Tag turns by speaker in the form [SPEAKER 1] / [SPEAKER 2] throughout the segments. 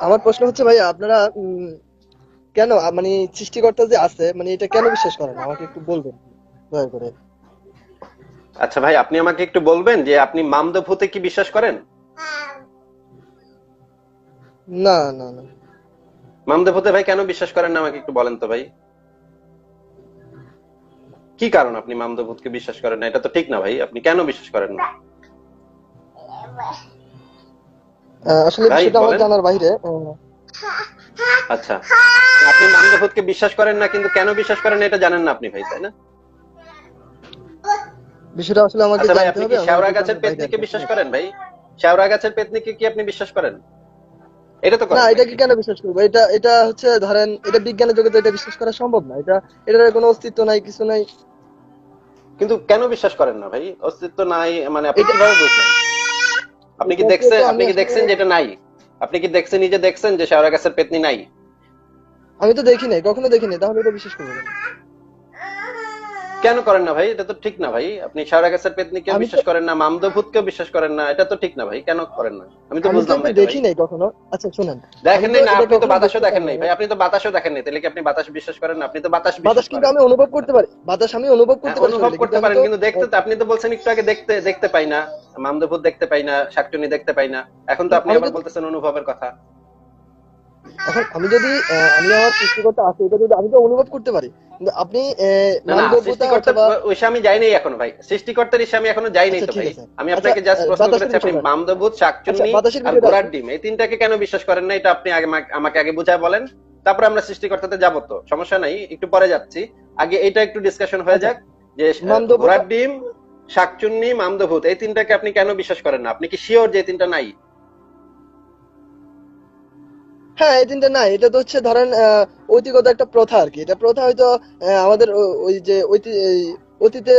[SPEAKER 1] আমার প্রশ্ন হচ্ছে ভাই আপনারা কেন মানে সৃষ্টিকর্তা যে আছে মানে এটা কেন বিশ্বাস করেন আমাকে একটু বলবেন দয়া করে।
[SPEAKER 2] আচ্ছা ভাই আপনি আমাকে একটু বলবেন যে আপনি মামদো ভূতে কি বিশ্বাস করেন?
[SPEAKER 1] না না না।
[SPEAKER 2] মামদো ভূতে ভাই কেন বিশ্বাস করেন না আমাকে একটু বলেন তো ভাই। কি কারণ আপনি মামদো ভূতকে বিশ্বাস করেন না? এটা তো ঠিক না ভাই। আপনি কেন বিশ্বাস করেন না?
[SPEAKER 1] আসলে বিষয়টা আমার জানার বাইরে
[SPEAKER 2] আচ্ছা। আপনি বিশ্বাস করেন না কিন্তু কেন বিশ্বাস করেন এটা জানেন না আপনি ভাই তাই না?
[SPEAKER 1] বিষয়টা আসলে আমাকে
[SPEAKER 2] আচ্ছা
[SPEAKER 1] জানতে হবে
[SPEAKER 2] গাছের পেতনিকে বিশ্বাস করেন ভাই? গাছের পেতনিকে কি আপনি বিশ্বাস করেন? এটা তো
[SPEAKER 1] না এটা কি কেন বিশ্বাস করব? এটা এটা হচ্ছে ধরেন এটা বিজ্ঞানের জগতে এটা বিশ্বাস করা সম্ভব না। এটা এটার কোনো অস্তিত্ব নাই কিছু নাই।
[SPEAKER 2] কিন্তু কেন বিশ্বাস করেন না ভাই? অস্তিত্ব নাই মানে আপনি কীভাবে বুঝলেন? আপনি কি দেখছেন? আপনি কি দেখছেন যে এটা নাই? আপনি কি দেখছেন নিজে দেখছেন যে শাহরা গাছের পেতনি নাই?
[SPEAKER 1] আমি তো দেখি নাই কখনো দেখি নাই তাহলে এটা বিশ্বাস করব কেন?
[SPEAKER 2] কেন করেন না ভাই? এটা তো ঠিক না ভাই। আপনি শেওড়া গাছের পেতনিকেও
[SPEAKER 1] আমি তো-
[SPEAKER 2] বিশ্বাস করেন না মামদো ভূতকেও বিশ্বাস করেন না এটা তো ঠিক না ভাই। কেন করেন না? আমি তো বুঝলাম না
[SPEAKER 1] দেখি নাই কখনো। আচ্ছা শুনেন।
[SPEAKER 2] দেখেন না আপনি তো বাতাসও দেখেন নাই। ভাই। আপনি তো বাতাসও দেখেন নাই তাহলে কি আপনি বাতাস বিশ্বাস করেন না? আপনি তো বাতাস
[SPEAKER 1] বাতাস কিন্তু আমি অনুভব করতে পারি। বাতাস আমি অনুভব
[SPEAKER 2] হ্যাঁ,
[SPEAKER 1] করতে পারি
[SPEAKER 2] অনুভব করতে পারেন কিন্তু দেখতে তো আপনি তো বলছেন একটু আগে দেখতে দেখতে পাই না। মামদভূত দেখতে পাই না শাকচুনি দেখতে পাই না। এখন তো আপনি আবার বলতেছেন অনুভবের কথা।
[SPEAKER 1] এখন আমি যদি আমি আমার সৃষ্টিকর্তা আছে এটা যদি আমি তো অনুভব করতে পারি কিন্তু আপনি
[SPEAKER 2] আমি যাই নাই এখনও ভাই। সৃষ্টিকর্তার ইসে আমি এখনও যাই নাই
[SPEAKER 1] আচ্ছা,
[SPEAKER 2] তো ভাই। আমি
[SPEAKER 1] আচ্ছা,
[SPEAKER 2] আপনাকে জাস্ট প্রশ্ন
[SPEAKER 1] বাতাসের
[SPEAKER 2] করেছি আপনি
[SPEAKER 1] বিষয়টা।
[SPEAKER 2] শাকচুন্নি
[SPEAKER 1] আচ্ছা,
[SPEAKER 2] আর ঘোড়ার ডিম এই তিনটাকে কেন বিশ্বাস করেন না এটা আপনি আগে আমাকে- আগে বুঝায় বলেন। তারপরে আমরা সৃষ্টিকর্তাতে যাব তো সমস্যা নাই একটু পরে যাচ্ছি। আগে এটা একটু ডিসকাশন হয়ে
[SPEAKER 1] আচ্ছা,
[SPEAKER 2] যাক যে ঘোড়ার ডিম শাকচুন্নি মামদভূত এই তিনটাকে আপনি কেন বিশ্বাস করেন না? আপনি কি শিওর যে তিনটা নাই?
[SPEAKER 1] হ্যাঁ এই তিনটা না এটা তো হচ্ছে ধরেন ঐতিগত একটা প্রথা আর কি। এটা প্রথা হয়তো আমাদের ওই যে অতীতে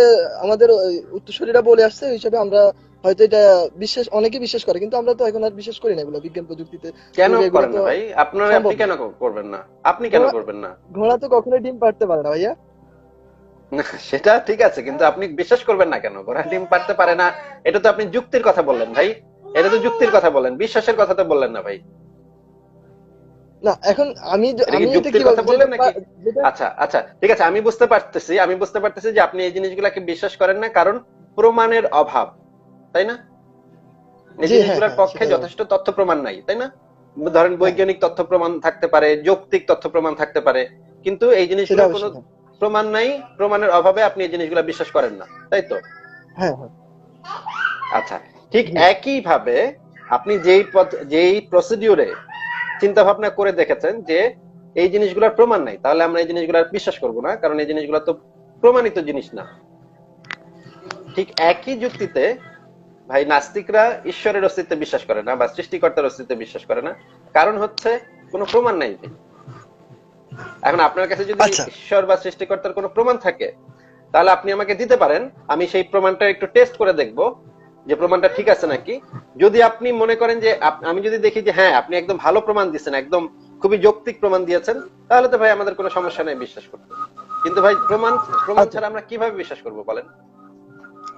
[SPEAKER 1] আমাদের উত্তরসূরিরা বলে আসছে ওই হিসাবে আমরা হয়তো এটা বিশ্বাস অনেকে বিশ্বাস করে কিন্তু আমরা তো এখন আর বিশ্বাস করি না এগুলো বিজ্ঞান প্রযুক্তিতে।
[SPEAKER 2] কেন করেন না ভাই? আপনার আপনি কেন করবেন না? আপনি কেন করবেন না?
[SPEAKER 1] ঘোড়া তো কখনোই ডিম পারতে পারে না ভাইয়া।
[SPEAKER 2] সেটা ঠিক আছে কিন্তু আপনি বিশ্বাস করবেন না কেন? ঘোড়া ডিম পারতে পারে না। এটা তো আপনি যুক্তির কথা বললেন ভাই। এটা তো যুক্তির কথা বললেন বিশ্বাসের কথা তো বললেন না ভাই।
[SPEAKER 1] না এখন আমি আমি এটা কি
[SPEAKER 2] কথা
[SPEAKER 1] বলব
[SPEAKER 2] বললেন নাকি? আচ্ছা আচ্ছা ঠিক আছে আমি বুঝতে পারতেছি আমি বুঝতে পারতেছি যে আপনি এই জিনিসগুলোকে বিশ্বাস করেন না কারণ প্রমাণের অভাব তাই না? এই
[SPEAKER 1] হ্যাঁ,
[SPEAKER 2] জিনিসগুলোর
[SPEAKER 1] হ্যাঁ,
[SPEAKER 2] পক্ষে যথেষ্ট তথ্য প্রমাণ নাই তাই না? ধরেন বৈজ্ঞানিক তথ্য প্রমাণ থাকতে পারে যৌক্তিক তথ্য প্রমাণ থাকতে পারে কিন্তু এই জিনিসগুলো কোনো
[SPEAKER 1] হ্যাঁ।
[SPEAKER 2] প্রমাণ নাই প্রমাণের অভাবে আপনি এই জিনিসগুলো বিশ্বাস করেন না তাই তো?
[SPEAKER 1] হ্যাঁ হ্যাঁ।
[SPEAKER 2] আচ্ছা ঠিক একই ভাবে আপনি যেই পথ যেই প্রসিডিউরে চিন্তা ভাবনা করে দেখেছেন যে এই জিনিসগুলোর প্রমাণ নাই। তাহলে আমরা এই জিনিসগুলোর বিশ্বাস করব না কারণ এই জিনিসগুলো তো প্রমাণিত জিনিস না। ঠিক একই যুক্তিতে ভাই নাস্তিকরা ঈশ্বরের অস্তিত্বে বিশ্বাস করে না বা সৃষ্টিকর্তার অস্তিত্বে বিশ্বাস করে না। কারণ হচ্ছে কোনো প্রমাণ নাই। এখন আপনার কাছে যদি
[SPEAKER 1] আচ্ছা।
[SPEAKER 2] ঈশ্বর বা সৃষ্টিকর্তার কোনো প্রমাণ থাকে তাহলে আপনি আমাকে দিতে পারেন। আমি সেই প্রমাণটা একটু টেস্ট করে দেখব। যে প্রমাণটা ঠিক আছে নাকি? যদি আপনি মনে করেন যে আমি যদি দেখি যে হ্যাঁ আপনি একদম ভালো প্রমাণ দিচ্ছেন একদম খুবই যৌক্তিক প্রমাণ দিয়েছেন তাহলে তো ভাই আমাদের কোনো সমস্যা নেই বিশ্বাস করতে কিন্তু ভাই প্রমাণ প্রমাণ
[SPEAKER 1] আচ্ছা।
[SPEAKER 2] ছাড়া আমরা কীভাবে বিশ্বাস করব বলেন?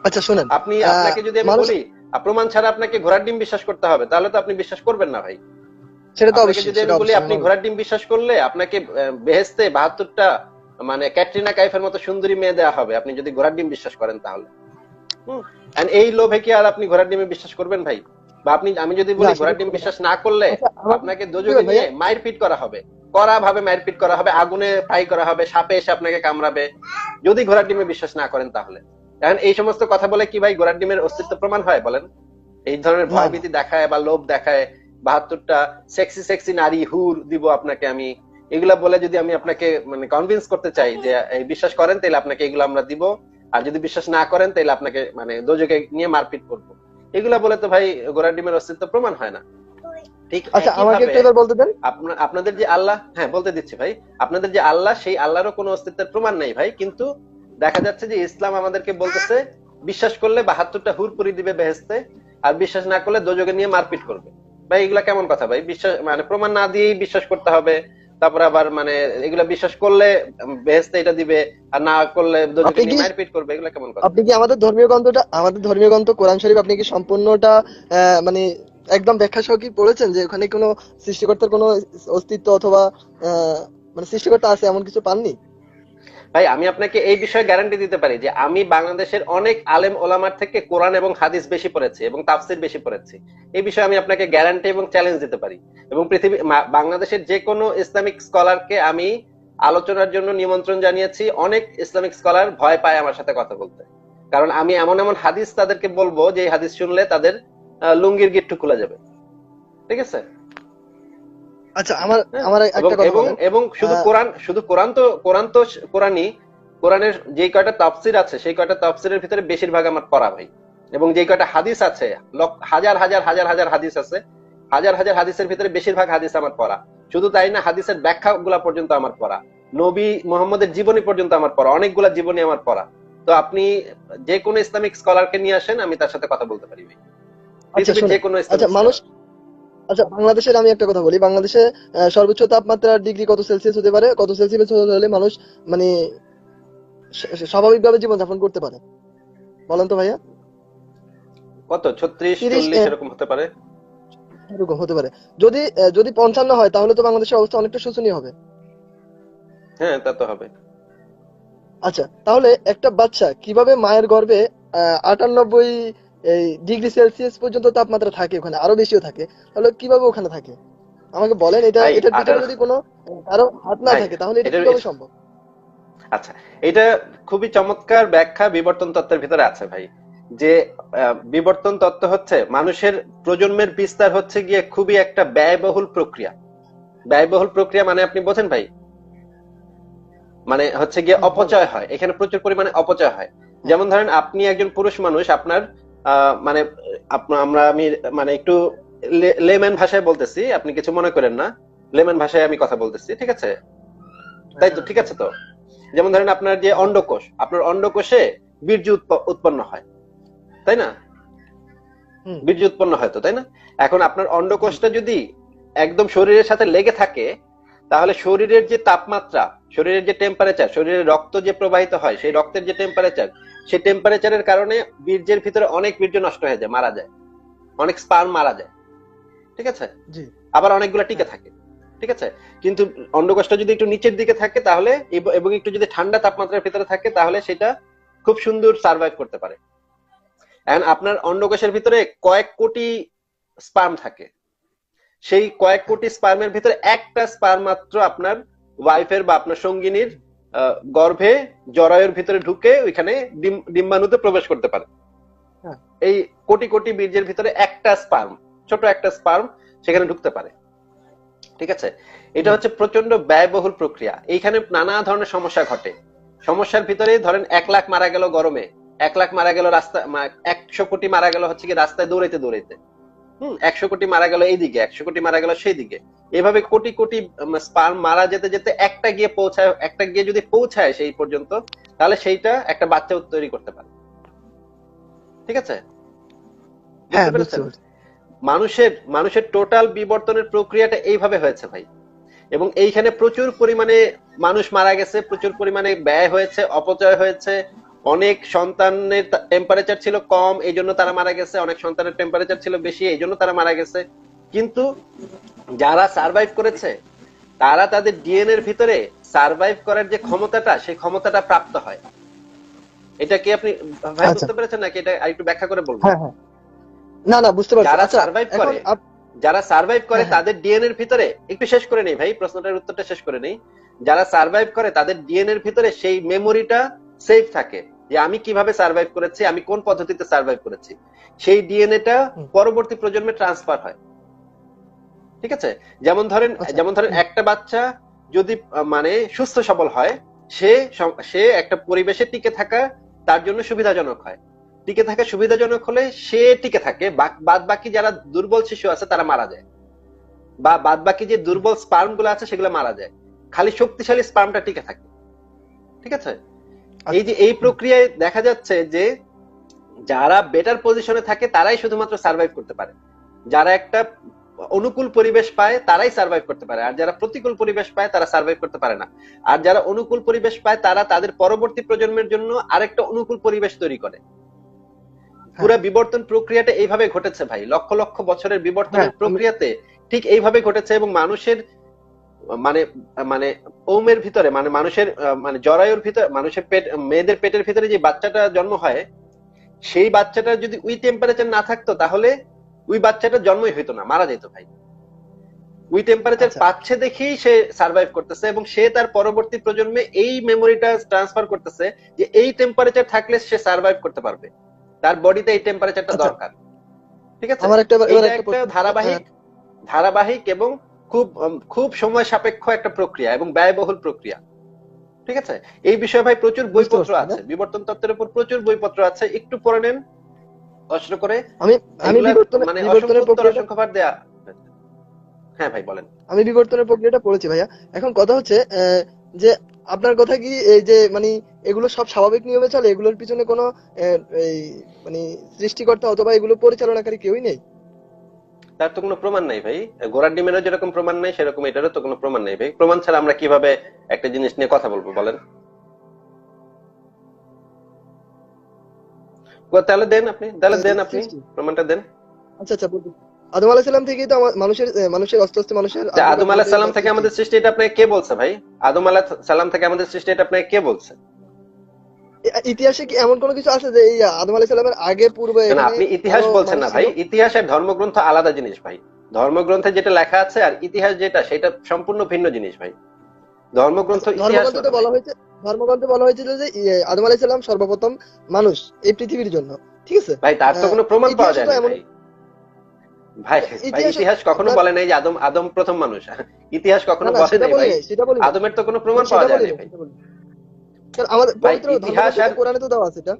[SPEAKER 1] আচ্ছা শুনেন
[SPEAKER 2] আপনি আপনাকে যদি আমি বলি প্রমাণ ছাড়া আপনাকে ঘোড়ার ডিম বিশ্বাস করতে হবে তাহলে তো আপনি বিশ্বাস করবেন না ভাই।
[SPEAKER 1] সেটা তো অবশ্যই
[SPEAKER 2] যদি আমি বলি আপনি ঘোড়ার ডিম বিশ্বাস করলে আপনাকে বেহেস্তে বাহাত্তরটা মানে ক্যাটরিনা কাইফের মতো সুন্দরী মেয়ে দেওয়া হবে আপনি যদি ঘোড়ার ডিম বিশ্বাস করেন তাহলে। And এই লোভে কি আর আপনি ঘোড়ার ডিমে বিশ্বাস করবেন ভাই? বা আপনি আমি যদি বলি ঘোড়ার ডিম বিশ্বাস না করলে
[SPEAKER 1] আচ্ছা,
[SPEAKER 2] আপনাকে দোজকে নিয়ে
[SPEAKER 1] ভাইয়া?
[SPEAKER 2] মায়ের পিট করা হবে। কড়া ভাবে মায়ের পিট করা হবে আগুনে ফ্রাই করা হবে সাপে এসে আপনাকে কামড়াবে। যদি ঘোড়ার ডিমে বিশ্বাস না করেন তাহলে। এখন এই সমস্ত কথা বলে কি ভাই ঘোড়ার ডিমের অস্তিত্ব প্রমাণ হয় বলেন? এই ধরনের ভয়ভীতি দেখায় বা লোভ দেখায় বাহাত্তরটা সেক্সি সেক্সি নারী হুর দিব আপনাকে আমি। এগুলা বলে যদি আমি আপনাকে মানে কনভিন্স করতে চাই যে বিশ্বাস করেন তাহলে আপনাকে এগুলো আমরা দিব। আর যদি বিশ্বাস না করেন তাহলে আপনাকে মানে দোজকে নিয়ে মারপিট করব। এগুলা বলে তো ভাই ঘোড়ার ডিমের অস্তিত্ব প্রমাণ হয় না। ঠিক
[SPEAKER 1] আচ্ছা আমাকে একটু এবার বলতে দেন।
[SPEAKER 2] আপনাদের যে আল্লাহ হ্যাঁ বলতে দিচ্ছি ভাই। আপনাদের যে আল্লাহ সেই আল্লাহরও কোনো অস্তিত্বের প্রমাণ নেই ভাই। কিন্তু দেখা যাচ্ছে যে ইসলাম আমাদেরকে বলতেছে বিশ্বাস করলে বাহাত্তরটা হুর পুরি দিবে বেহেস্তে আর বিশ্বাস না করলে দোজকে নিয়ে মারপিট করবে। ভাই এগুলা কেমন কথা ভাই? বিশ্বাস মানে প্রমাণ না দিয়েই বিশ্বাস করতে হবে। তারপর আবার মানে এগুলা বিশ্বাস করলে বেহেস্তে এটা দিবে আর না করলে মারপিট করবে এগুলা কেমন কথা?
[SPEAKER 1] আপনি কি আমাদের ধর্মীয় গ্রন্থটা আমাদের ধর্মীয় গ্রন্থ কোরআন শরীফ আপনি কি সম্পূর্ণটা আহ, মানে একদম ব্যাখ্যা সহ কি পড়েছেন যে ওখানে কোনো সৃষ্টিকর্তার কোনো অস্তিত্ব অথবা আহ, মানে সৃষ্টিকর্তা আছে এমন কিছু পাননি?
[SPEAKER 2] ভাই, আমি আপনাকে এই বিষয়ে গ্যারান্টি দিতে পারি যে আমি বাংলাদেশের অনেক আলেম ওলামার থেকে কোরআন এবং হাদিস বেশি পড়েছি এবং তাফসির বেশি পড়েছি। এই বিষয়ে আমি আপনাকে গ্যারান্টি এবং চ্যালেঞ্জ দিতে পারি। এবং পৃথিবী বাংলাদেশের যে কোনো ইসলামিক স্কলারকে আমি আলোচনার জন্য নিমন্ত্রণ জানিয়েছি। অনেক ইসলামিক স্কলার ভয় পায় আমার সাথে কথা বলতে। কারণ আমি এমন এমন হাদিস তাদেরকে বলব যে হাদিস শুনলে তাদের লুঙ্গির গিট্টু খুলে যাবে। ঠিক আছে?
[SPEAKER 1] আচ্ছা আমার
[SPEAKER 2] হ্যাঁ,
[SPEAKER 1] আমার একটা কথা
[SPEAKER 2] এবং এবং শুধু কোরআন শুধু কোরআন তো কোরআন তো কোরআনই। কোরআনের যে কয়টা তাফসির আছে সেই কয়টা তাফসিরের ভিতরে বেশিরভাগ আমার পড়া ভাই। এবং যে কয়টা হাদিস আছে হাজার হাজার হাজার হাজার হাদিস আছে হাজার হাজার হাদিসের ভিতরে বেশিরভাগ হাদিস আমার পড়া। শুধু তাই না হাদিসের ব্যাখ্যা গুলা পর্যন্ত আমার পড়া। নবী মোহাম্মদের জীবনী পর্যন্ত আমার পড়া অনেকগুলা জীবনী আমার পড়া। তো আপনি যে কোনো ইসলামিক স্কলারকে নিয়ে আসেন আমি তার সাথে কথা বলতে পারি ভাই।
[SPEAKER 1] আচ্ছা
[SPEAKER 2] যে কোনো
[SPEAKER 1] আচ্ছা
[SPEAKER 2] ইসলামিক
[SPEAKER 1] মানুষ আচ্ছা বাংলাদেশের আমি একটা কথা বলি। বাংলাদেশে সর্বোচ্চ তাপমাত্রা ডিগ্রি কত সেলসিয়াস হতে পারে? কত সেলসিয়াস হলে মানুষ মানে স্বাভাবিকভাবে জীবনযাপন করতে পারে? বলেন তো ভাইয়া।
[SPEAKER 2] কত? ছত্রিশ
[SPEAKER 1] 30
[SPEAKER 2] চল্লিশ এরকম হতে পারে।
[SPEAKER 1] এরকম হতে পারে। যদি যদি পঞ্চান্ন হয় তাহলে তো বাংলাদেশের অবস্থা অনেকটা শোচনীয় হবে।
[SPEAKER 2] হ্যাঁ তা তো হবে।
[SPEAKER 1] আচ্ছা তাহলে একটা বাচ্চা কীভাবে মায়ের গর্ভে আটানব্বই ডিগ্রি সেলসিয়াস পর্যন্ত তাপমাত্রা থাকে ওখানে আরও বেশিও থাকে। তাহলে কীভাবে ওখানে থাকে? আমাকে বলেন এটা এটার ভিতরে যদি কোনো কারও হাত না থাকে তাহলে এটা কীভাবে সম্ভব?
[SPEAKER 2] আচ্ছা এটা খুবই চমৎকার ব্যাখ্যা বিবর্তন তত্ত্বের ভিতরে আছে ভাই। যে বিবর্তন তত্ত্ব হচ্ছে মানুষের প্রজন্মের বিস্তার হচ্ছে গিয়ে খুবই একটা ব্যয়বহুল প্রক্রিয়া। ব্যয়বহুল প্রক্রিয়া মানে আপনি বোঝেন ভাই? মানে হচ্ছে গিয়ে অপচয় হয় এখানে প্রচুর পরিমাণে অপচয় হয়। যেমন ধরেন আপনি একজন পুরুষ মানুষ আপনার মানে আমরা আমি মানে একটু লেম্যান ভাষায় বলতেছি আপনি কিছু মনে করেন না। লেম্যান ভাষায় আমি কথা বলতেছি ঠিক আছে? তাই তো ঠিক আছে তো? যেমন ধরেন আপনার যে অন্ডকোষ আপনার অন্ডকোষে বীর্য উৎপ- উৎপন্ন হয় তাই না। বীর্য উৎপন্ন হয় তো তাই না? এখন আপনার অন্ডকোষটা যদি একদম শরীরের সাথে লেগে থাকে তাহলে শরীরের যে তাপমাত্রা শরীরের যে টেম্পারেচার শরীরের রক্ত যে প্রবাহিত হয় সেই রক্তের যে টেম্পারেচার সেই টেম্পারেচারের কারণে বীর্যের ভিতরে অনেক বীর্য নষ্ট হয়ে যায় মারা যায়। অনেক স্পার্ম মারা যায়। ঠিক আছে? আবার অনেকগুলো টিকে থাকে। ঠিক আছে? কিন্তু অন্ডকোষটা যদি একটু নিচের দিকে থাকে তাহলে এবং একটু যদি ঠান্ডা তাপমাত্রার ভিতরে থাকে তাহলে সেটা খুব সুন্দর সার্ভাইভ করতে পারে। এন্ড আপনার অন্ডকোষের ভিতরে কয়েক কোটি স্পার্ম থাকে। সেই কয়েক কোটি স্পার্মের ভিতরে একটা স্পার্ম মাত্র আপনার ওয়াইফের বা আপনার সঙ্গিনীর গর্ভে জরায়ুর ভিতরে ঢুকে ওইখানে ডিম্বাণুতে প্রবেশ করতে পারে।
[SPEAKER 1] হ্যাঁ।
[SPEAKER 2] এই কোটি কোটি বীর্যের ভিতরে একটা স্পার্ম ছোট একটা স্পার্ম সেখানে ঢুকতে পারে। ঠিক আছে? এটা হচ্ছে প্রচণ্ড ব্যয়বহুল প্রক্রিয়া। এইখানে নানা ধরনের সমস্যা ঘটে। সমস্যার ভিতরে ধরেন এক লাখ মারা গেল গরমে এক লাখ মারা গেল রাস্তা একশো কোটি মারা গেল হচ্ছে কি রাস্তায় দৌড়াইতে দৌড়াইতে। হম। একশো কোটি মারা গেল এইদিকে একশো কোটি মারা গেল সেই দিকে। এভাবে কোটি কোটি স্পার্ম মারা যেতে যেতে একটা গিয়ে পৌঁছায় একটা গিয়ে যদি পৌঁছায় সেই পর্যন্ত তাহলে সেইটা একটা বাচ্চা তৈরি করতে পারে। ঠিক আছে?
[SPEAKER 1] হ্যাঁ
[SPEAKER 2] মানুষের মানুষের টোটাল বিবর্তনের প্রক্রিয়াটা এইভাবে হয়েছে ভাই। এবং এইখানে প্রচুর পরিমাণে মানুষ মারা গেছে প্রচুর পরিমাণে ব্যয় হয়েছে অপচয় হয়েছে অনেক সন্তানের টেম্পারেচার ছিল কম এই জন্য তারা মারা গেছে। অনেক সন্তানের টেম্পারেচার ছিল বেশি এই জন্য তারা মারা গেছে। কিন্তু যারা সার্ভাইভ করেছে তারা তাদের ডিএনএর ভিতরে সার্ভাইভ করার যে ক্ষমতাটা সেই ক্ষমতাটা প্রাপ্ত হয়। এটা কি আপনি ভাই
[SPEAKER 1] আচ্ছা।
[SPEAKER 2] বুঝতে পেরেছেন নাকি? এটা আরেকটু ব্যাখ্যা করে বলবেন।
[SPEAKER 1] হ্যাঁ হ্যাঁ। না না বুঝতে পারছি।
[SPEAKER 2] যারা
[SPEAKER 1] আচ্ছা
[SPEAKER 2] সার্ভাইভ করে যারা সার্ভাইভ করে
[SPEAKER 1] হ্যাঁ।
[SPEAKER 2] তাদের ডিএনএ এর ভিতরে একটু শেষ করে নেই ভাই প্রশ্নটার উত্তরটা শেষ করে নেই। যারা সার্ভাইভ করে তাদের ডিএনএ এর ভিতরে সেই মেমোরিটা সেভ থাকে। যে আমি কীভাবে সার্ভাইভ করেছি আমি কোন পদ্ধতিতে সার্ভাইভ করেছি। সেই ডিএনএটা। পরবর্তী প্রজন্মে ট্রান্সফার হয়। ঠিক আছে? যেমন ধরেন
[SPEAKER 1] আচ্ছা।
[SPEAKER 2] যেমন ধরেন একটা বাচ্চা যদি মানে সুস্থ সবল হয় সে সে একটা পরিবেশে টিকে থাকা তার জন্য সুবিধাজনক হয়। টিকে থাকা সুবিধাজনক হলে সে টিকে থাকে বাদ বাকি যারা দুর্বল শিশু আছে তারা মারা যায়। বা বাদ বাকি যে দুর্বল স্পার্মগুলো আছে সেগুলো মারা যায়। খালি শক্তিশালী স্পার্মটা টিকে থাকে। ঠিক আছে? এই যে এই প্রক্রিয়ায় দেখা যাচ্ছে যে যারা বেটার পজিশনে থাকে তারাই শুধুমাত্র সার্ভাইভ করতে পারে। যারা একটা অনুকূল পরিবেশ পায় তারাই সার্ভাইভ করতে পারে। আর যারা প্রতিকূল পরিবেশ পায় তারা সার্ভাইভ করতে পারে না। আর যারা অনুকূল পরিবেশ পায় তারা তাদের পরবর্তী প্রজন্মের জন্য আরেকটা অনুকূল পরিবেশ তৈরি করে। পুরো বিবর্তন প্রক্রিয়াটা এইভাবে ঘটেছে ভাই। লক্ষ লক্ষ বছরের বিবর্তনের
[SPEAKER 1] হ্যাঁ,
[SPEAKER 2] প্রক্রিয়াতে ঠিক এইভাবে ঘটেছে এবং মানুষের মানে মানে ওমের ভিতরে মানে মানুষের মানে জরায়ুর ভিতরে মানুষের পেট মেয়েদের পেটের ভিতরে যে বাচ্চাটা জন্ম হয় সেই বাচ্চাটা যদি ওই টেম্পারেচার না থাকতো তাহলে ওই বাচ্চাটা জন্মই হইতো না মারা যেত ভাই। ওই টেম্পারেচার
[SPEAKER 1] আচ্ছা।
[SPEAKER 2] পাচ্ছে দেখেই সে সার্ভাইভ করতেছে এবং সে তার পরবর্তী প্রজন্মে এই মেমোরিটা ট্রান্সফার করতেছে যে এই টেম্পারেচার থাকলে সে সার্ভাইভ করতে পারবে। তার বডিতে এই টেম্পারেচারটা
[SPEAKER 1] আচ্ছা।
[SPEAKER 2] দরকার। ঠিক আছে?
[SPEAKER 1] আমার একটা
[SPEAKER 2] ধারাবাহিক ধারাবাহিক এবং খুব খুব সময় সাপেক্ষ একটা প্রক্রিয়া এবং ব্যয়বহুল প্রক্রিয়া। ঠিক আছে? এই বিষয়ে ভাই প্রচুর বইপত্র আছে। বিবর্তন তত্ত্বের উপর প্রচুর বইপত্র আছে। একটু পড়ে নেন। কষ্ট করে।
[SPEAKER 1] আমি আমি
[SPEAKER 2] মানে
[SPEAKER 1] বিবর্তনের
[SPEAKER 2] অসংখ্য
[SPEAKER 1] প্রক্রিয়াটা
[SPEAKER 2] দেয়া হ্যাঁ ভাই বলেন।
[SPEAKER 1] আমি বিবর্তনের প্রক্রিয়াটা পড়েছি ভাইয়া। এখন কথা হচ্ছে আহ, যে আপনার কথা কি এই যে মানে এগুলো সব স্বাভাবিক নিয়মে চলে? এগুলোর পিছনে কোনো মানে সৃষ্টিকর্তা অথবা এগুলো পরিচালনাকারী কেউই নেই?
[SPEAKER 2] তার তো কোনো প্রমাণ নাই ভাই। ঘোড়ার ডিমেরও যেরকম প্রমাণ নাই সেরকম এটারও তো কোনো প্রমাণ নেই ভাই। প্রমাণ ছাড়া আমরা কীভাবে একটা জিনিস নিয়ে কথা বলব বলেন? তাহলে দেন আপনি তাহলে দেন আপনি প্রমাণটা দেন।
[SPEAKER 1] আচ্ছা আচ্ছা বলুন। আদম আলাইহিস সালাম থেকেই তো মানুষের মানুষের আস্তে আস্তে মানুষের
[SPEAKER 2] যে আদম আলাহ সালাম থেকে আমাদের সৃষ্টি এটা আপনাকে কে বলছে ভাই? আদম আলাহ সালাম থেকে আমাদের সৃষ্টি এটা আপনাকে কে বলছে?
[SPEAKER 1] ইতিহাসে কি এমন কোনো কিছু আছে যে এই আদম আলাইহিস সালামের আগে পূর্বে
[SPEAKER 2] না, আপনি ইতিহাস বলছেন না ভাই।
[SPEAKER 1] ছিল?
[SPEAKER 2] ইতিহাস আর ধর্মগ্রন্থ আলাদা জিনিস ভাই। ধর্মগ্রন্থে যেটা লেখা আছে আর ইতিহাস যেটা সেটা সম্পূর্ণ ভিন্ন জিনিস ভাই। ধর্মগ্রন্থ ইতিহাস না
[SPEAKER 1] বলা হয়েছে ধর্মগ্রন্থে বলা হয়েছিল যে ইয়ে, আদম আলাইহিস সালাম সর্বপ্রথম মানুষ এই পৃথিবীর জন্য। ঠিক আছে?
[SPEAKER 2] ভাই তার তো কোনো প্রমাণ পাওয়া যায় না ভাই।
[SPEAKER 1] ইতিহাস
[SPEAKER 2] কখনো বলে নাই যে আদম আদম প্রথম মানুষ। ইতিহাস কখনো বলে নাই ভাই। আদমের তো কোনো প্রমাণ পাওয়া যায় না ভাই।
[SPEAKER 1] আমাদের
[SPEAKER 2] ভাই,
[SPEAKER 1] পবিত্র
[SPEAKER 2] ইতিহাস আর-
[SPEAKER 1] কোরআনে তো দেওয়া আছে এটা?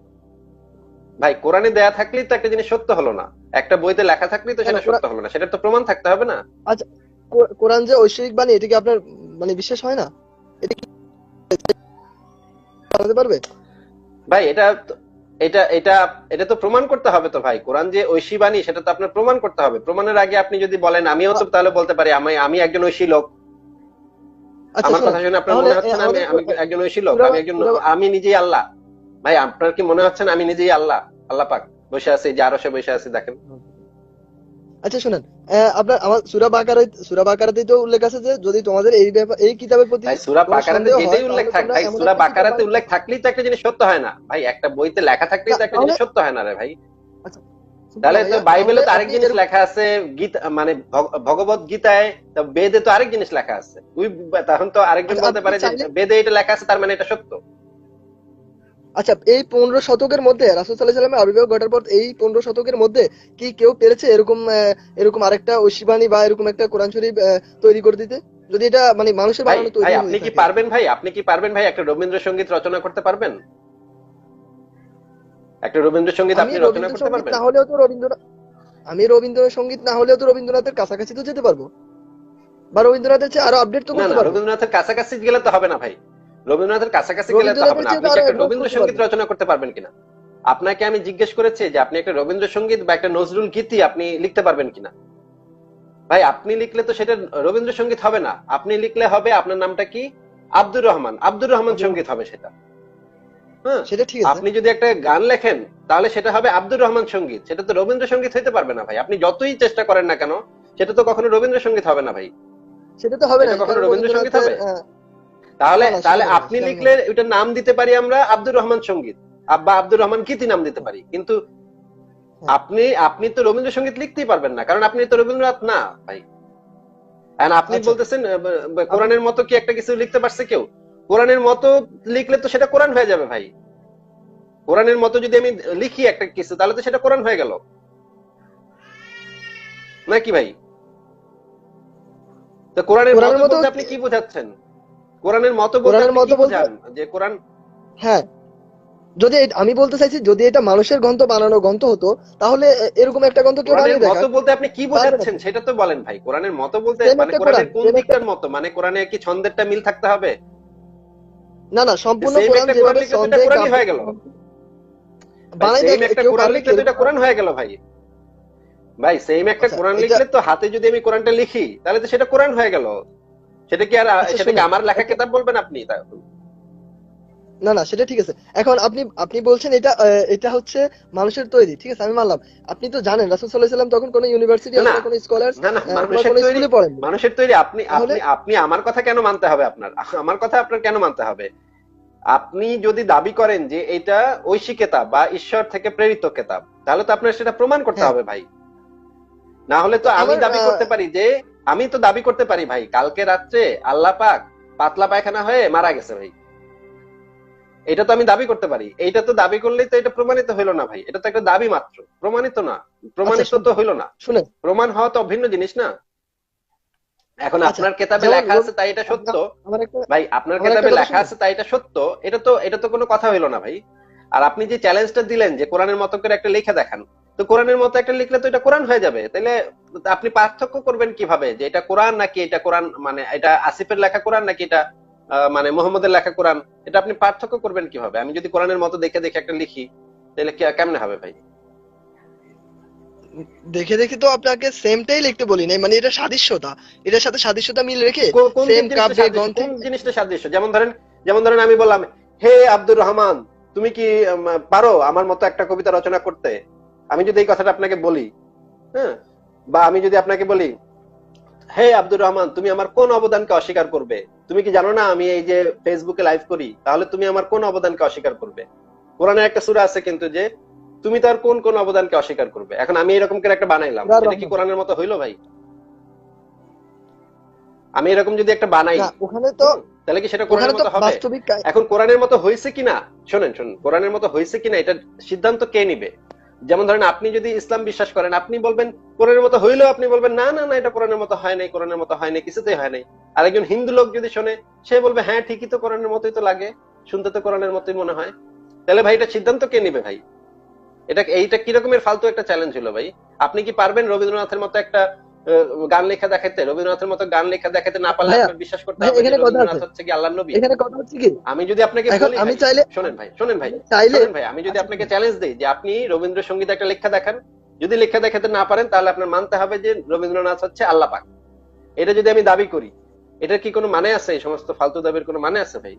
[SPEAKER 2] ভাই কোরআনে দেয়া থাকলেই তো একটা জিনিস সত্য হলো না। একটা বইতে লেখা থাকলেই তো সেটা সত্য হলো না তো প্রমাণ থাকতে হবে না।
[SPEAKER 1] কো- কোরআন যে ঐশ্বরিক বাণী এটা কি আপনার মানে বিশ্বাস হয় না? এটা কি পারবে?
[SPEAKER 2] ভাই এটা এটা এটা এটা তো প্রমাণ করতে হবে তো ভাই। কোরআন যে ঐশী বাণী সেটা তো আপনার প্রমাণ করতে হবে। প্রমাণের আগে আপনি যদি বলেন আমিও তো তাহলে বলতে পারি আমি আমি একজন ঐশী লোক।
[SPEAKER 1] আচ্ছা
[SPEAKER 2] আমার কথা শুনে আপনার মনে হচ্ছে না আমি একজন আমি একজন আমি নিজেই আল্লাহ। ভাই আপনার কি মনে হচ্ছে না আমি নিজেই আল্লাহ? আল্লাহ পাক বসে আছি যে বসে আছি দেখেন।
[SPEAKER 1] আচ্ছা শুনেন আপনার আমার সুরা বাকারে সুরা বাকারাতেই তো উল্লেখ আছে যে যদি তোমাদের এই এই কিতাবের প্রতি
[SPEAKER 2] ভাই সুরা বাকারাতে যেটাই উল্লেখ থাক ভাই সুরা বাকারাতে উল্লেখ থাকলেই তো একটা জিনিস সত্য হয় না। ভাই একটা বইতে লেখা থাকলেই তো একটা জিনিস সত্য হয় না রে ভাই।
[SPEAKER 1] শুনুন
[SPEAKER 2] তাহলে তো বাইবেলে তো আরেক জিনিস লেখা আছে গীতা মানে ভগবত গীতায় বেদে তো আরেক জিনিস লেখা আছে। ওই তখন তো আরেকজন
[SPEAKER 1] আচ্ছা,
[SPEAKER 2] বলতে পারে যে বেদে এটা লেখা আছে তার মানে এটা সত্য।
[SPEAKER 1] আচ্ছা এই পনেরো শতকের মধ্যে রাসুল সাল্লাহ সাল্লামের আবির্ভাব ঘটার পর এই পনেরো শতকের মধ্যে কি কেউ পেরেছে এরকম এরকম আরেকটা ঐশীবাণী বা এরকম একটা কোরআন শরীফ তৈরি করে দিতে? যদি এটা মানে মানুষের
[SPEAKER 2] ভাই
[SPEAKER 1] তৈরি
[SPEAKER 2] আপনি কি পারবেন ভাই? আপনি কি পারবেন ভাই একটা রবীন্দ্রসঙ্গীত রচনা করতে পারবেন? একটা রবীন্দ্রসঙ্গীত আপনি রচনা করতে পারবেন।
[SPEAKER 1] না হলেও তো রবীন্দ্রনাথ আমি রবীন্দ্রসঙ্গীত না হলেও তো রবীন্দ্রনাথের কাছাকাছি তো যেতে পারব। বা রবীন্দ্রনাথের চেয়ে আরও আপডেট তো করতে পারব।
[SPEAKER 2] রবীন্দ্রনাথের কাছাকাছি গেলে তো হবে না ভাই। রবীন্দ্রনাথের কাছাকাছি গেলে তো হবে না। আপনি একটা রবীন্দ্রসঙ্গীত রচনা করতে পারবেন কিনা? আপনাকে আমি জিজ্ঞেস করেছি যে আপনি একটা রবীন্দ্রসঙ্গীত বা একটা নজরুল গীতি আপনি লিখতে পারবেন কিনা? ভাই আপনি লিখলে তো সেটা রবীন্দ্রসঙ্গীত হবে না। আপনি লিখলে হবে আপনার নামটা কি? আব্দুর রহমান আব্দুর রহমান। সংগীত হবে সেটা।
[SPEAKER 1] সেটা ঠিক
[SPEAKER 2] আপনি যদি একটা গান লেখেন তাহলে সেটা হবে আব্দুর রহমান সংগীত। সেটা তো রবীন্দ্রসঙ্গীত হইতে পারবে না ভাই। আপনি যতই চেষ্টা করেন না কেন সেটা তো কখনো রবীন্দ্রসঙ্গীত হবে না ভাই।
[SPEAKER 1] সেটা তো হবে না।
[SPEAKER 2] কখনো রবীন্দ্রসঙ্গীত হবে? তাহলে
[SPEAKER 1] না, না,
[SPEAKER 2] তাহলে আপনি লিখলে ওইটার নাম দিতে পারি আমরা আব্দুর রহমান সংগীত। বা আব্দুর রহমান গীতি নাম দিতে পারি? কিন্তু
[SPEAKER 1] হ্যাঁ।
[SPEAKER 2] আপনি আপনি তো রবীন্দ্রসঙ্গীত লিখতেই পারবেন না। কারণ আপনি তো রবীন্দ্রনাথ না ভাই। আপনি
[SPEAKER 1] আচ্ছা।
[SPEAKER 2] বলতেছেন কোরআনের মতো কি একটা কিছু লিখতে পারছে কেউ? কোরআনের মতো লিখলে তো সেটা কোরআন হয়ে যাবে ভাই। কোরআনের মতো যদি আমি লিখি একটা কিছু তাহলে তো সেটা কোরআন হয়ে গেল। নাকি ভাই? তো কোরআনের মতো আপনি কি বোঝাচ্ছেন? কোরআনের মতো
[SPEAKER 1] কোরআনের মতো
[SPEAKER 2] বোঝান যে কোরআন
[SPEAKER 1] হ্যাঁ। যদি আমি বলতে চাইছি যদি এটা মানুষের গ্রন্থ বানানো গ্রন্থ হতো তাহলে এরকম একটা গ্রন্থ কেউ বানিয়ে
[SPEAKER 2] মতো বলতে আপনি কি বোঝাচ্ছেন? সেটা তো বলেন ভাই। কোরআনের মতো বলতে মানে কোরআনের কোন দিকটার মতো? মানে কোরআনে কি ছন্দেরটা মিল থাকতে হবে?
[SPEAKER 1] না না সম্পূর্ণ কোরআন যেভাবে সন্দেহ
[SPEAKER 2] হয়ে গেল।
[SPEAKER 1] বানাই দেয়
[SPEAKER 2] একটা কোরআন
[SPEAKER 1] লিখে
[SPEAKER 2] লিখলে তো এটা কোরআন হয়ে গেল ভাই। ভাই সেম একটা
[SPEAKER 1] আচ্ছা,
[SPEAKER 2] কোরআন লিখলে তো হাতে যদি আমি কোরআনটা লিখি তাহলে তো সেটা কোরআন হয়ে গেল। সেটা কি আর
[SPEAKER 1] আচ্ছা,
[SPEAKER 2] সেটা কি আমার লেখা কিতাব বলবেন আপনি? তা-
[SPEAKER 1] না না সেটা ঠিক আছে। এখন আপনি আপনি বলছেন এটা এটা হচ্ছে মানুষের তৈরি ঠিক আছে আমি মানলাম। আপনি তো জানেন রাসূল সাল্লাল্লাহু আলাইহি সাল্লাম তখন কোনো ইউনিভার্সিটি অথবা। কোনো স্কলার
[SPEAKER 2] না না মানুষের তৈরি
[SPEAKER 1] পড়েন
[SPEAKER 2] মানুষের তৈরি আপনি আপনি আপনি আমার কথা কেন মানতে হবে আপনার? আমার কথা আপনার কেন মানতে হবে? আপনি যদি দাবি করেন যে এটা ঐশী কেতাব বা ঈশ্বর থেকে প্রেরিত কেতাব তাহলে তো আপনার সেটা প্রমাণ করতে
[SPEAKER 1] হ্যাঁ।
[SPEAKER 2] হবে ভাই। না হলে তো আমি দাবি করতে পারি যে আমি তো দাবি করতে পারি ভাই কালকে রাত্রে আল্লাহ পাক পাতলা পায়খানা হয়ে মারা গেছে ভাই। এটা তো আমি দাবি করতে পারি। এইটা তো দাবি করলেই তো এটা প্রমাণিত হইল না ভাই। এটা তো একটা দাবি মাত্র। প্রমাণিত না। প্রমাণিত
[SPEAKER 1] আচ্ছা,
[SPEAKER 2] তো হইল না।
[SPEAKER 1] শুনেন।
[SPEAKER 2] প্রমাণ হওয়া তো ভিন্ন জিনিস না। এখন
[SPEAKER 1] আচ্ছা,
[SPEAKER 2] আপনার কেতাবে লেখা আছে তাই এটা সত্য। ভাই আপনার কেতাবে লেখা আছে তাই এটা সত্য। এটা তো এটা তো কোনো কথা হইল না ভাই। আর আপনি যে চ্যালেঞ্জটা দিলেন যে কোরআনের মতো করে একটা লেখা দেখান তো কোরআনের মতো একটা লিখলে তো এটা কোরআন হয়ে যাবে। তাহলে আপনি পার্থক্য করবেন কীভাবে? যে এটা কোরআন নাকি এটা কোরআন মানে এটা আসিফের লেখা কোরআন নাকি এটা মানে মোহাম্মদের লেখা কোরআন এটা আপনি পার্থক্য করবেন কীভাবে? আমি যদি কোরআনের মতো দেখে দেখে একটা লিখি তাহলে কি- কেমনে হবে ভাই?
[SPEAKER 1] দেখে দেখে তো আপনাকে সেমটাই লিখতে বলি নাই মানে এটা সাদৃশ্যতা। এটার সাথে সাদৃশ্যতা মিল রেখে সেম
[SPEAKER 2] জিনিসটা
[SPEAKER 1] কাব্যে
[SPEAKER 2] সাদৃশ্য?
[SPEAKER 1] গ্রন্থে
[SPEAKER 2] জিনিসটা সাদৃশ্য? যেমন ধরেন যেমন ধরেন আমি বললাম হে আব্দুর রহমান তুমি কি পারো আমার মতো একটা কবিতা রচনা করতে? আমি যদি এই কথাটা আপনাকে বলি হ্যাঁ বা আমি যদি আপনাকে বলি হে আব্দুর রহমান তুমি আমার কোন অবদানকে অস্বীকার করবে? তুমি কি জানো না আমি এই যে ফেসবুকে লাইভ করি? তাহলে তুমি আমার কোন অবদানকে অস্বীকার করবে? কোরআনের একটা সূরা আছে কিন্তু যে তুমি তার কোন কোন অবদানকে অস্বীকার করবে? এখন আমি এরকম করে একটা বানাইলাম। এটা কি কোরআনের মতো হইল ভাই? আমি এরকম যদি একটা বানাই
[SPEAKER 1] ওখানে তো
[SPEAKER 2] তাহলে কি সেটা কোরআনের মতো হবে? এখন কোরআনের মতো হয়েছে কিনা? শোনেন শোনেন কোরআনের মতো হয়েছে কিনা এটা সিদ্ধান্ত কে নিবে? যেমন ধরেন আপনি যদি ইসলাম বিশ্বাস করেন আপনি বলবেন কোরআনের মতো হইলেও আপনি বলবেন না না না এটা কোরআনের মতো হয় নাই কোরআনের মতো হয় নাই কিছুতেই হয় নাই। আর একজন হিন্দু লোক যদি শোনে সে বলবে হ্যাঁ ঠিকই তো কোরআনের মতোই তো লাগে শুনতে তো কোরআনের মতোই মনে হয়। তাহলে ভাই এটা সিদ্ধান্ত কে নিবে ভাই? এটা এইটা কি রকমের ফালতু একটা চ্যালেঞ্জ হলো ভাই? আপনি কি পারবেন রবীন্দ্রনাথের মতো একটা গান লেখা দেখাতে রবীন্দ্রনাথের মতো গান লেখা দেখাতে না পারলে আপনার বিশ্বাস করতে হবে
[SPEAKER 1] এখানে কথা
[SPEAKER 2] রবীন্দ্রনাথ হচ্ছে কি আল্লাহর নবী?
[SPEAKER 1] এখানে কথা হচ্ছে কি?
[SPEAKER 2] আমি যদি আপনাকে বলি
[SPEAKER 1] আমি চাইলে
[SPEAKER 2] শোনেন ভাই শোনেন ভাই
[SPEAKER 1] চাইলে
[SPEAKER 2] শোনেন ভাই আমি যদি
[SPEAKER 1] আচ্ছা,
[SPEAKER 2] আপনাকে চ্যালেঞ্জ দিই যে আপনি রবীন্দ্রসঙ্গীত একটা লেখা দেখান যদি লেখা দেখাতে না পারেন তাহলে আপনার মানতে হবে যে রবীন্দ্রনাথ হচ্ছে আল্লাহ পাক। এটা যদি আমি দাবি করি এটার কি কোনো মানে আছে? এই সমস্ত ফালতু দাবির কোনো মানে আছে ভাই?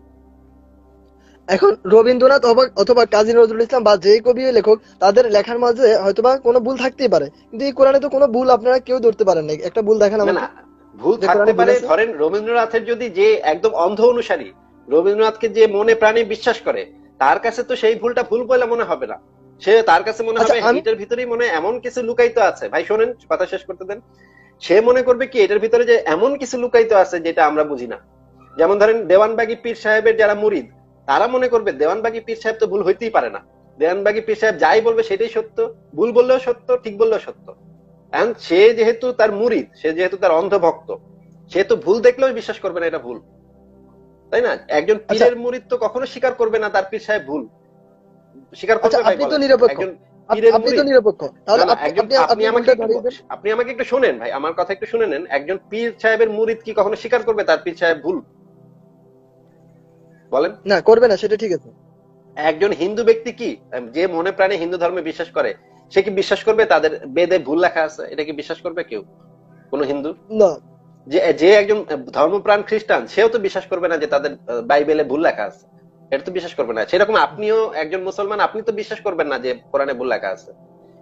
[SPEAKER 1] এখন রবীন্দ্রনাথ অথবা কাজী নজরুল ইসলাম বা যে কবি লেখক তাদের লেখার মাঝে হয়তোবা কোনো ভুল থাকতেই পারে। কিন্তু এই কোরআনে তো কোনো ভুল আপনারা কেউ ধরতে পারেন না একটা ভুল দেখেন
[SPEAKER 2] না ভুল থাকতে পারে ধরেন রবীন্দ্রনাথের যদি যে একদম অন্ধ অনুসারী রবীন্দ্রনাথকে যে মনে প্রাণে বিশ্বাস করে তার কাছে তো সেই ভুলটা ভুল বলে মনে হবে না। সে তার কাছে মনে
[SPEAKER 1] আচ্ছা,
[SPEAKER 2] হবে এটার ভিতরেই মনে এমন কিছু লুকায়িত আছে। ভাই শোনেন কথা শেষ করতে দেন। সে মনে করবে কি এটার ভিতরে যে এমন কিছু লুকায়িত আছে যেটা আমরা বুঝি না। যেমন ধরেন দেওয়ানবাগি পীর সাহেবের যারা মুরিদ তারা মনে করবে দেওয়ানবাগি পীর সাহেব তো ভুল হইতেই পারে না। দেওয়ানবাগি পীর সাহেব যাই বলবে সেটাই সত্য ভুল বললেও সত্য ঠিক বললেও সত্য। সে যেহেতু তার মুরিদ সে যেহেতু তার অন্ধভক্ত সে তো ভুল দেখলেও বিশ্বাস করবে না এটা ভুল। তাই না? একজন
[SPEAKER 1] আচ্ছা।
[SPEAKER 2] পীরের মুরিদ তো কখনো স্বীকার করবে না তার পীর সাহেব ভুল। স্বীকার করবে
[SPEAKER 1] আচ্ছা, আপনি তো নিরপেক্ষ।
[SPEAKER 2] একজন
[SPEAKER 1] আপনি তো নিরপেক্ষ।
[SPEAKER 2] আমাকে একটু
[SPEAKER 1] ধরিয়ে দেন।
[SPEAKER 2] আপনি আমাকে একটু শুনেন ভাই আমার কথা একটু শুনে নেন একজন পীর সাহেবের মুরিদ কি কখনো স্বীকার করবে? তার পীর সাহেব ভুল। বলেন।
[SPEAKER 1] না করবে না সেটা ঠিক আছে।
[SPEAKER 2] একজন হিন্দু ব্যক্তি কি? যে মনে প্রাণে হিন্দু ধর্মে বিশ্বাস করে সে কি বিশ্বাস করবে? তাদের বেদে ভুল লেখা আছে। এটা কি বিশ্বাস করবে কেউ? কোন হিন্দু?
[SPEAKER 1] না।
[SPEAKER 2] যে যে একজন ধর্মপ্রাণ খ্রিস্টান সেও তো বিশ্বাস করবে না যে তাদের বাইবেলে ভুল লেখা আছে। এটা তো বিশ্বাস করবে না। সেরকম আপনিও একজন মুসলমান আপনি তো বিশ্বাস করবেন না যে কোরআনে ভুল লেখা আছে।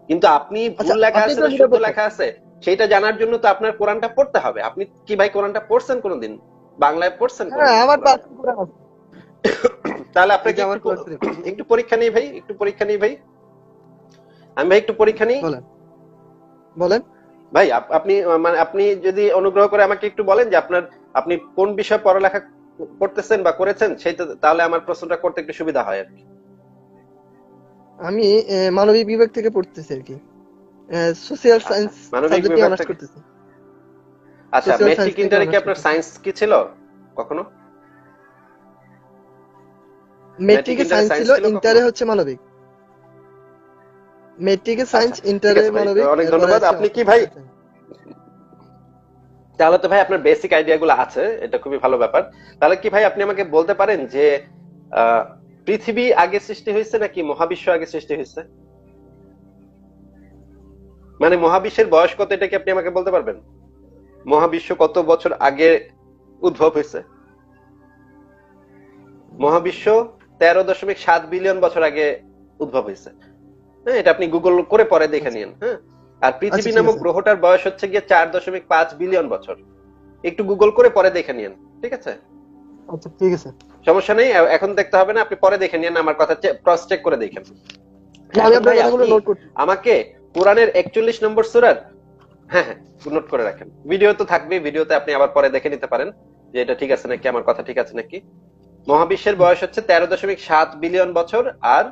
[SPEAKER 2] কিন্তু আপনি ভুল
[SPEAKER 1] আচ্ছা,
[SPEAKER 2] লেখা আছে না শুদ্ধ লেখা আছে সেটা জানার জন্য তো আপনার কোরআনটা পড়তে হবে। আপনি কি ভাই কোরআনটা পড়ছেন কোনোদিন? বাংলায় পড়ছেন
[SPEAKER 1] হ্যাঁ আমার।
[SPEAKER 2] তাহলে
[SPEAKER 1] এই
[SPEAKER 2] আপনাকে
[SPEAKER 1] আমার
[SPEAKER 2] একটু একটু পরীক্ষা নেই ভাই একটু পরীক্ষা নেই ভাই। আমি ভাই একটু পরীক্ষা নিই।
[SPEAKER 1] বলেন। বলেন।
[SPEAKER 2] ভাই আপনি মানে আপনি যদি অনুগ্রহ করে আমাকে একটু বলেন যে আপনার আপনি কোন বিষয়ে পড়ালেখা করতেছেন বা করেছেন সেইটা তাহলে আমার প্রশ্নটা করতে একটু সুবিধা হয় আর কি।
[SPEAKER 1] আমি মানবিক বিভাগ থেকে পড়তেছি আর কি। সোশিয়াল সায়েন্স
[SPEAKER 2] মানবিক বিভাগ থেকে?
[SPEAKER 1] করতেছি।
[SPEAKER 2] আচ্ছা মেট্রিক ইন্টারে কি আপনার সায়েন্স কি ছিল কখনো?
[SPEAKER 1] মেট্রিকে সায়েন্স ছিল ইন্টারে হচ্ছে মানবিক। মেট্রিকে সায়েন্স
[SPEAKER 2] আচ্ছা,
[SPEAKER 1] ইন্টারে মানবিক
[SPEAKER 2] অনেক ধন্যবাদ। আপনি কি ভাই তাহলে তো ভাই আপনার বেসিক আইডিয়া গুলো আছে, এটা খুবই ভালো ব্যাপার। তাহলে কি ভাই আপনি আমাকে বলতে পারেন যে পৃথিবী আগে সৃষ্টি হয়েছে নাকি মহাবিশ্ব আগে সৃষ্টি হয়েছে? মানে মহাবিশ্বের বয়স কত, এটা কি আপনি আমাকে বলতে পারবেন? মহাবিশ্ব কত বছর আগে উদ্ভব হয়েছে? মহাবিশ্ব তেরো দশমিক সাত বিলিয়ন বছর আগে উদ্ভব হয়েছে। হ্যাঁ এটা আপনি গুগল করে পরে দেখে নিন হ্যাঁ। আর পৃথিবী
[SPEAKER 1] আচ্ছা,
[SPEAKER 2] নামক গ্রহটার বয়স হচ্ছে গিয়ে চার দশমিক পাঁচ বিলিয়ন বছর। একটু গুগল করে পরে দেখে নিন ঠিক আছে?
[SPEAKER 1] আচ্ছা ঠিক আছে।
[SPEAKER 2] সমস্যা নেই এখন দেখতে হবে না আপনি পরে দেখে নিন আমার কথা ক্রস চেক করে দেখেন। আমাকে কোরআনের একচল্লিশ নম্বর সুরার হ্যাঁ হ্যাঁ নোট করে রাখেন। ভিডিও তো থাকবে ভিডিওতে আপনি আবার পরে দেখে নিতে পারেন যে এটা ঠিক আছে নাকি আমার কথা ঠিক আছে নাকি। মহাবিশ্বের বয়স হচ্ছে তেরো দশমিক সাত বিলিয়ন বছর আর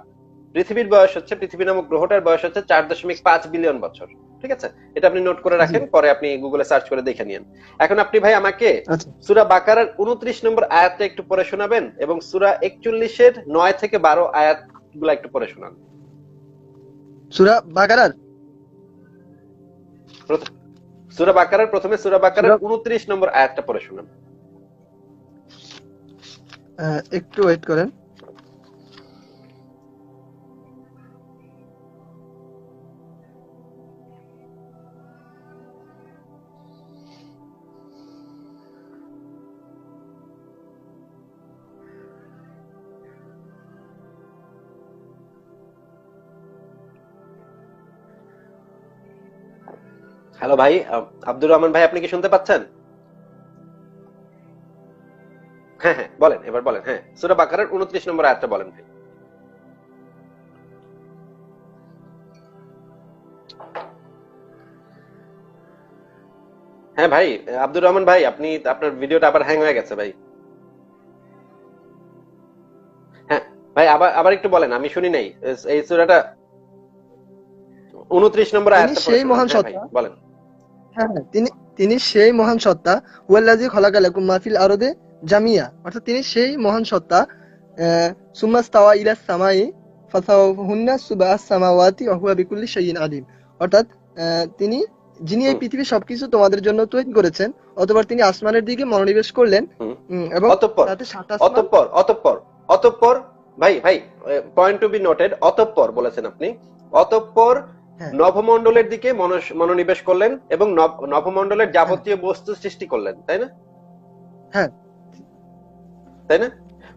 [SPEAKER 2] পৃথিবীর বয়স হচ্ছে পৃথিবী নামক গ্রহটার বয়স হচ্ছে চার দশমিক পাঁচ বিলিয়ন বছর। ঠিক আছে? এটা আপনি নোট করে রাখেন পরে আপনি গুগলে সার্চ করে দেখে নিন। এখন আপনি ভাই আমাকে
[SPEAKER 1] আচ্ছা।
[SPEAKER 2] সুরা বাকারার উনত্রিশ নম্বর আয়াতটা একটু পড়ে শোনাবেন এবং সুরা একচল্লিশের নয় থেকে বারো আয়াতগুলা একটু পড়ে শোনান।
[SPEAKER 1] সুরা বাকারার?
[SPEAKER 2] প্রথম- সূরা বাকারার প্রথমে সূরা বাকারার 29 নম্বর আয়াতটা পড়ে শুনুন।
[SPEAKER 1] একটু ওয়েট করেন।
[SPEAKER 2] হ্যালো ভাই আব্দুর রহমান ভাই আপনি কি শুনতে পাচ্ছেন? হ্যাঁ হ্যাঁ বলেন এবার বলেন হ্যাঁ। সূরা বাকারার 29 নম্বর আয়াতটা বলেন ভাই। হ্যাঁ ভাই আব্দুর রহমান ভাই আপনি আপনার ভিডিওটা আবার হ্যাং হয়ে গেছে ভাই। হ্যাঁ ভাই আবার আবার একটু বলেন আমি শুনি নাই। এই সূরাটা 29 নম্বর আয়াতটা
[SPEAKER 1] সেই মহান
[SPEAKER 2] হ্যাঁ
[SPEAKER 1] সত্তা।
[SPEAKER 2] বলেন।
[SPEAKER 1] হ্যাঁ হ্যাঁ তিনি তিনি সেই মহান সত্তা ওয়াল্লাজি খলাকা লাকুম মাফিল আরদে জামিয়া। অর্থাৎ তিনি সেই মহান সত্তা আহ, সুম্মাস্তাওয়া ইলা সামাই ফাসাওহুন্না সুবাস সামাওয়াতি ওয়া হুয়া বিকুল্লি শাইইন আলিম। অর্থাৎ তিনি যিনি এই পৃথিবীর সবকিছু তোমাদের জন্য তৈরি করেছেন অতঃপর তিনি আসমানের দিকে মনোনিবেশ করলেন এবং
[SPEAKER 2] অতঃপর অতঃপর অতঃপর অতঃপর ভাই ভাই পয়েন্ট টু বি নোটেড অতঃপর বলেছেন আপনি অতঃপর। নভমণ্ডলের দিকে মনোনিবেশ করলেন এবং নব- নভমণ্ডলের যাবতীয় বস্তু সৃষ্টি করলেন তাই না?
[SPEAKER 1] হ্যাঁ।
[SPEAKER 2] তাই না?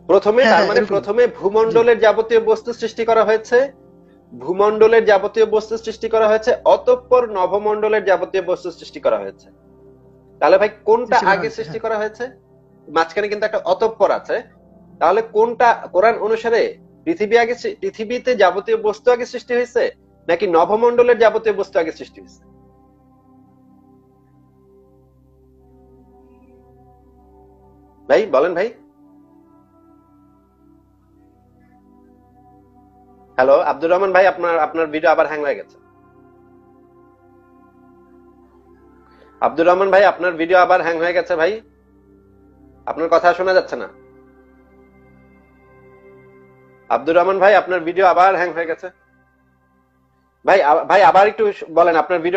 [SPEAKER 2] প্রথমে
[SPEAKER 1] হ্যাঁ,
[SPEAKER 2] তার
[SPEAKER 1] হ্যাঁ,
[SPEAKER 2] মানে প্রথমে ভূমণ্ডলের যাবতীয় বস্তু সৃষ্টি করা হয়েছে। ভূমণ্ডলের যাবতীয় বস্তু সৃষ্টি করা হয়েছে অতঃপর নভমণ্ডলের যাবতীয় বস্তু সৃষ্টি করা হয়েছে। তাহলে ভাই কোনটা আগে সৃষ্টি করা হয়েছে? মাঝখানে কিন্তু একটা অতঃপর আছে। তাহলে কোনটা কোরআন অনুসারে পৃথিবী আগে পৃথিবীতে যাবতীয় বস্তু আগে সৃষ্টি হয়েছে? নাকি নভমণ্ডলের যাবতীয় বস্তু আগে সৃষ্টি হয়েছে? ভাই, বলেন ভাই। হ্যালো, আব্দুর রহমান ভাই, আপনার আপনার ভিডিও আবার হ্যাং হয়ে গেছে। আব্দুর রহমান ভাই, আপনার ভিডিও আবার হ্যাং হয়ে গেছে ভাই। আপনার কথা শোনা যাচ্ছে না। আব্দুর রহমান ভাই, আপনার ভিডিও আবার হ্যাং হয়ে গেছে। ভাই ভাই আবার একটু বলেন আপনার ভিডিও